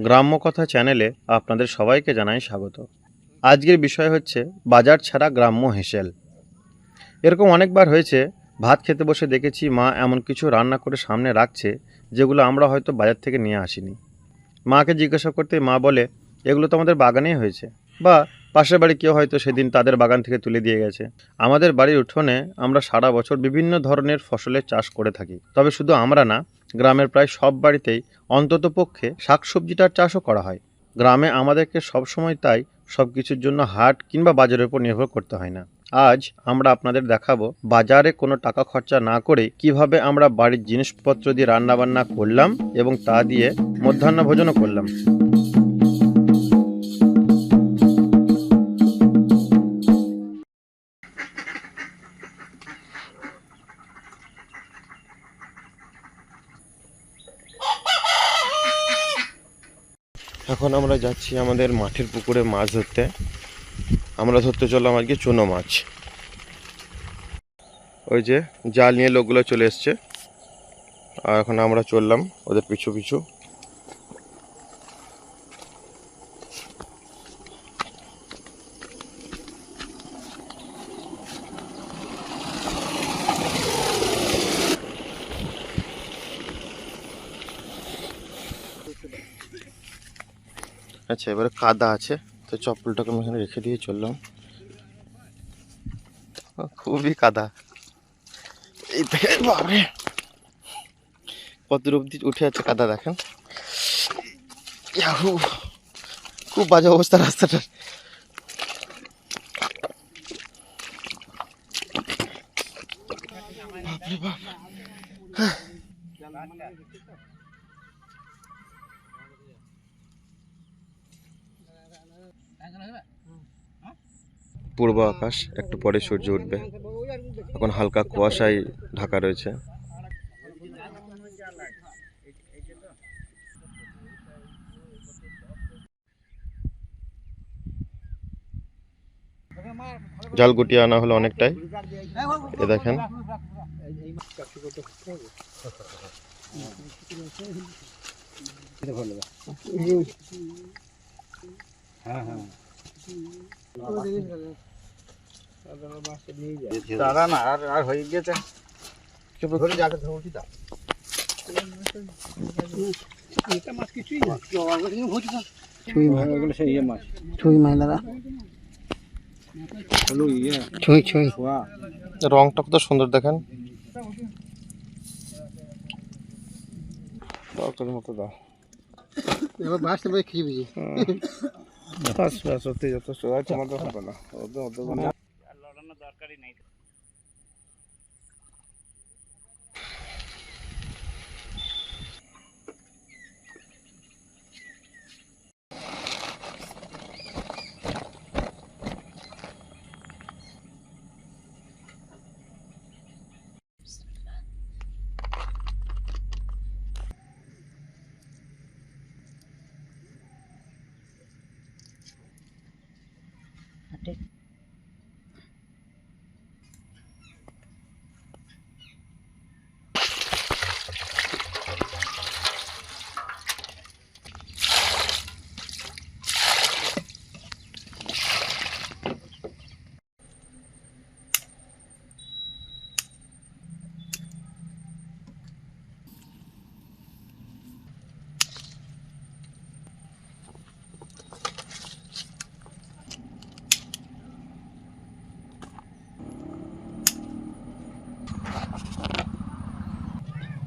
গ্রাম্য কথা চ্যানেলে আপনাদের সবাইকে জানাই স্বাগত। আজকের বিষয় হচ্ছে বাজার ছাড়া গ্রাম্য হেসেল। এরকম অনেকবার হয়েছে, ভাত খেতে বসে দেখেছি মা এমন কিছু রান্না করে সামনে রাখছে, যেগুলো আমরা হয়তো বাজার থেকে নিয়ে আসিনি। মাকে জিজ্ঞাসা করতে মা বলে, এগুলো তো আমাদের বাগানেই হয়েছে। বা, পাশের বাড়ি কেউ হয়তো সেদিন তাদের বাগান থেকে তুলে দিয়ে গেছে। আমাদের বাড়ির উঠোনে আমরা সারা বছর বিভিন্ন ধরনের ফসলের চাষ করে থাকি। তবে শুধু আমরা না গ্রামের প্রায় সব বাড়িতেই অন্তত অন্ততপক্ষে শাকসবজিটার চাষও করা হয়। গ্রামে আমাদেরকে সবসময় তাই সব কিছুর জন্য হাট কিংবা বাজারের উপর নির্ভর করতে হয় না। আজ আমরা আপনাদের দেখাবো বাজারে কোনো টাকা খরচা না করে কীভাবে আমরা বাড়ির জিনিসপত্র দিয়ে রান্নাবান্না করলাম এবং তা দিয়ে মধ্যাহ্ন ভোজনও করলাম। এখন আমরা যাচ্ছি আমাদের মাঠের পুকুরে মাছ ধরতে। আমরা ধরতে চললাম আর কি চুনো মাছ। ওই যে জাল নিয়ে লোকগুলো চলে এসছে। আর এখন আমরা চললাম ওদের পিছু পিছু। আচ্ছা এবারে কাদা আছে, তো চপ্পলটাকে আমি এখানে রেখে দিয়ে চললাম। খুবই কাদা। এই দেখেন কত অব্দি উঠে আছে কাদা, দেখেন। খুব বাজে অবস্থা রাস্তাটার। বাপরে, বাপ! পূর্ব আকাশ, একটু পরে সূর্য উঠবে। এখন হালকা কুয়াশায় ঢাকা রয়েছে। জাল গুটিয়ে আনা হলো অনেকটাই। এ দেখেন। দাদা না আর আর হয়ে গেছে। ধরে যাকে ধরছি দা ছুঁই মাছ ওগুলো সেই ইয়ে মাছ। ছুঁই মাছ দাদা। ইয়ে। ছুঁই ছুঁই। রংটা কত সুন্দর দেখেন। মতো দাও এবার খেয়ে বুঝি বাস বাস সত্যি যথেষ্ট আছে আমাদের হবে না। ওদের ওদের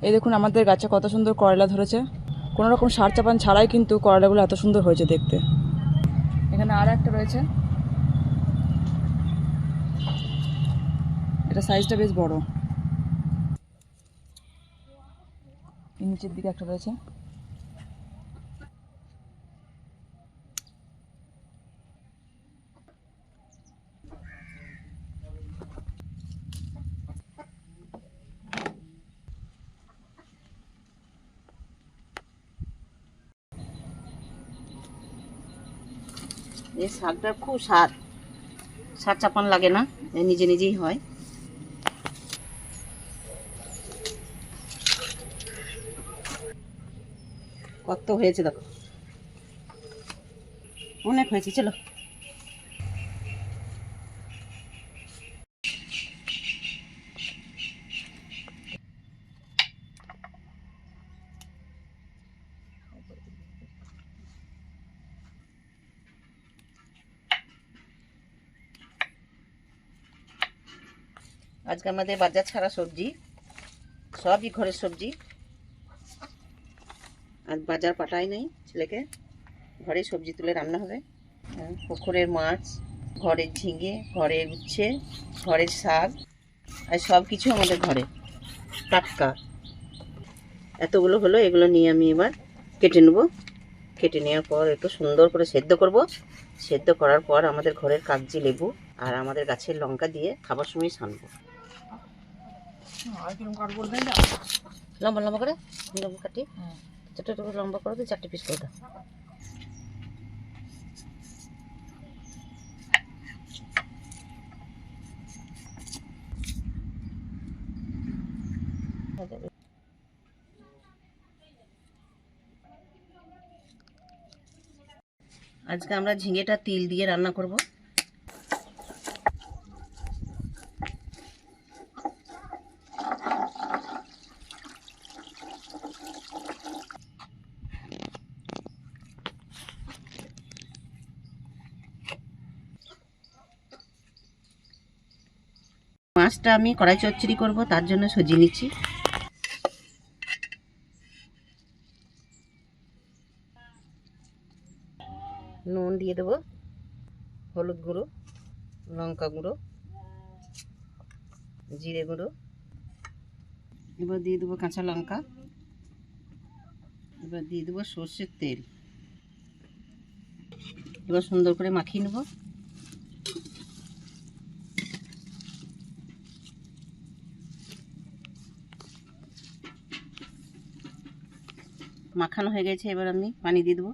এই দেখুন আমাদের গাছে কত সুন্দর করলা ধরেছে। কোনো রকম সার চাপান ছাড়াই কিন্তু করলাগুলো এত সুন্দর হয়েছে দেখতে। এখানে আর একটা রয়েছে। এটা সাইজটা বেশ বড়। নিচের দিকে একটা রয়েছে। এই শাকটা খুব সার সার চাপান লাগে না নিজে নিজেই হয়। কত হয়েছে দেখো। অনেক হয়েছে, চলো। আজকে আমাদের বাজার ছাড়া সবজি সবই ঘরের সবজি। আর বাজার পাঠাই নেই ছেলেকে। ঘরে সবজি তুলে রান্না হবে। হ্যাঁ, পুকুরের মাছ ঘরের ঝিঙে ঘরের উচ্ছে ঘরের শাক আর সব কিছু আমাদের ঘরে। টাটকা। এতগুলো হলো এগুলো নিয়ে আমি এবার কেটে নেব। কেটে নেওয়ার পর একটু সুন্দর করে সেদ্ধ করব। সেদ্ধ করার পর আমাদের ঘরের কাগজি লেবু আর আমাদের গাছের লঙ্কা দিয়ে খাবার সময় সানবো। লম্বা লম্বা করে? লম্বা কাটি ছোটো ছোটো লম্বা করে দিয়ে চারটে পিস করে দাও। আজকে আমরা ঝিঙেটা তিল দিয়ে রান্না করব। মাছটা আমি কড়াই চচ্চড়ি করব, তার জন্য সজিয়ে নিচ্ছি। নুন দিয়ে দেবো, হলুদ গুঁড়ো, লঙ্কা গুঁড়ো, জিরে গুঁড়ো। এবার দিয়ে দেবো কাঁচা লঙ্কা। এবার দিয়ে দেবো সর্ষের তেল। এবার সুন্দর করে মাখিয়ে নেব। মাখানো হয়ে গেছে, এবার আমি পানি দিয়ে দেবো।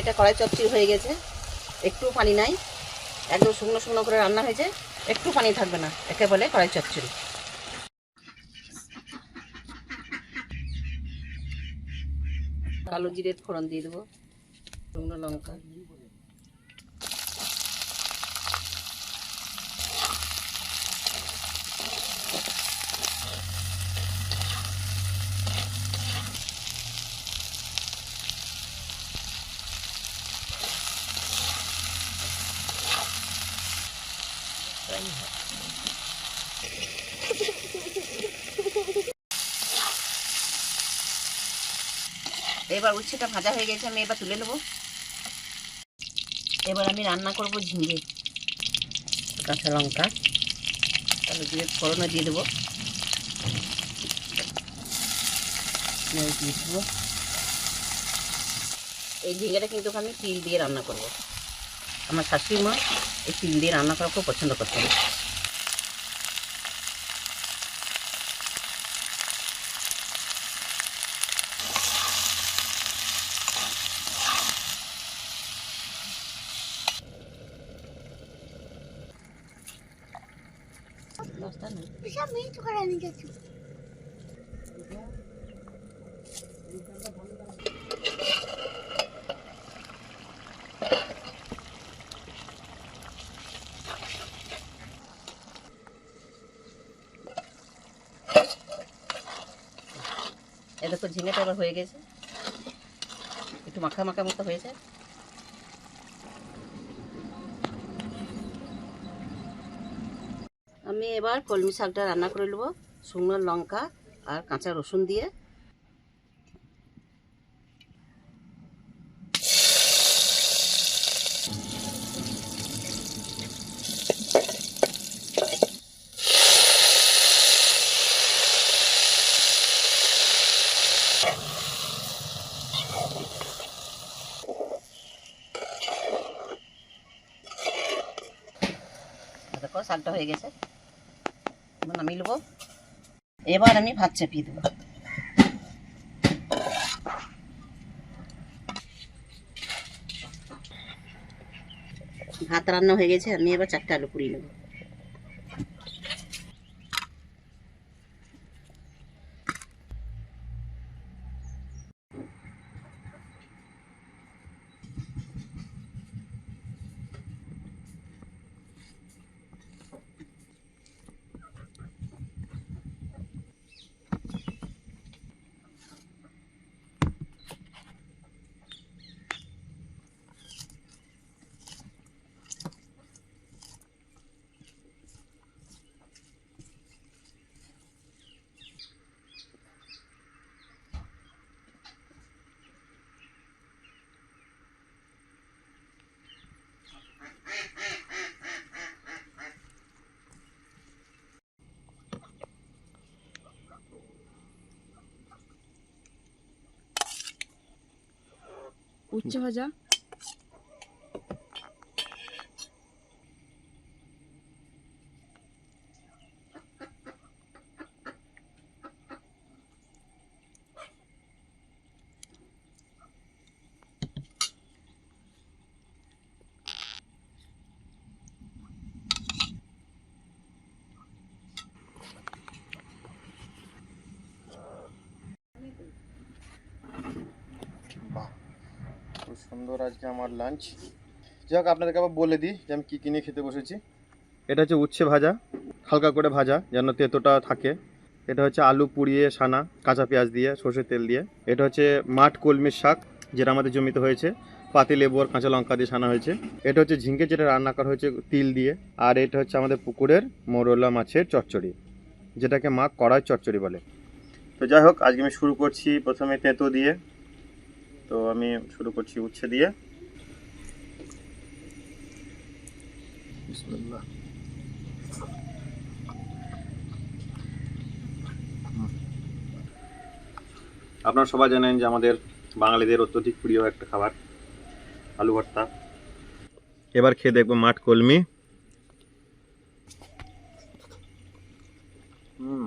এটা কড়াই চচ্চড়ি হয়ে গেছে। একটু পানি নাই, একদম শুকনো শুকনো করে রান্না হয়েছে, একটু পানি থাকবে না, একে বলে কড়াই চচ্চড়ি। কালো জিরের ফোড়ন দিয়ে দেবো। শুকনো লঙ্কা। এবার উচ্ছেটা ভাজা হয়ে গেছে, আমি এবার তুলে নেব। এবার আমি রান্না করব ঝিঙে। কাঁচা লঙ্কা। তাহলে দিয়ে ফোড়নও দিয়ে দেবো। দিয়ে দেবো। এই ঝিঙেটা কিন্তু আমি তিল দিয়ে রান্না করব। আমার শাশুড়ি মা এই তিল দিয়ে রান্না করা খুব পছন্দ করতেন। এ দেখো ঝিঙেটা এবার হয়ে গেছে। একটু মাখা মাখা মতো হয়েছে আমি এবার কলমি শাকটা রান্না করে নেব, শুকনো লঙ্কা আর কাঁচা রসুন দিয়ে। দেখো, শাকটা হয়ে গেছে। নামিয়ে মিলব? এবার আমি ভাত চাপিয়ে দেবো। ভাত রান্না হয়ে গেছে, আমি এবার চারটে আলু পুড়িয়ে নেব। উচ্ছে ভাজা বাহ খুব সুন্দর আজকে আমার লাঞ্চ যাই হোক আপনাদেরকে আবার বলে দিই যে আমি কী কিনে খেতে বসেছি। এটা হচ্ছে উচ্ছে ভাজা, হালকা করে ভাজা, যেন তেতোটা থাকে। এটা হচ্ছে আলু পুড়িয়ে সানা, কাঁচা পেঁয়াজ দিয়ে, সর্ষের তেল দিয়ে। এটা হচ্ছে মাঠ কলমির শাক, যেটা আমাদের জমিতে হয়েছে। পাতি লেবু আর কাঁচা লঙ্কা দিয়ে সানা হয়েছে। এটা হচ্ছে ঝিঙ্গে, যেটা রান্না করা হয়েছে তিল দিয়ে। আর এটা হচ্ছে আমাদের পুকুরের মোরলা মাছের চচ্চড়ি, যেটাকে মা কড়াই চচ্চড়ি বলে। তো যাই হোক, আজকে আমি শুরু করছি প্রথমে তেঁতো দিয়ে। তো আমি শুরু করছি উচ্ছে দিয়ে। আপনারা সবাই জানেন যে আমাদের বাঙালিদের অত্যধিক প্রিয় একটা খাবার, আলু ভর্তা। এবার খেয়ে দেখব মাঠ কলমি। হুম।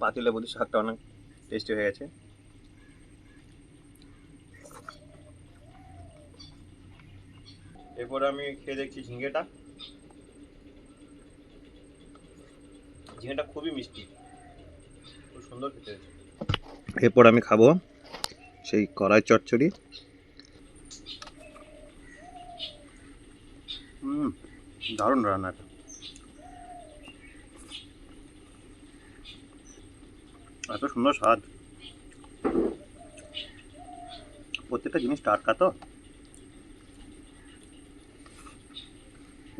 পাতিলে বুঝি শাকটা অনেক টেস্টি হয়ে গেছে। এরপর আমি খেয়ে দেখছি ঝিঙ্গেটা। ঝিঙেটা খুবই মিষ্টি। খুব সুন্দর খেতে এরপর আমি খাব সেই কড়াই চচ্চড়ি। হুম, দারুণ রান্নাটা। এত সুন্দর স্বাদ। প্রত্যেকটা জিনিস টাটকা তো?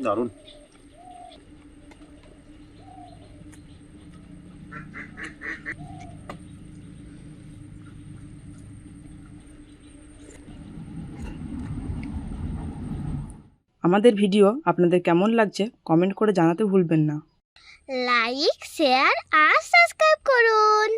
দারুণ। আমাদের ভিডিও আপনাদের কেমন লাগছে কমেন্ট করে জানাতে ভুলবেন না। লাইক শেয়ার আর সাবস্ক্রাইব করুন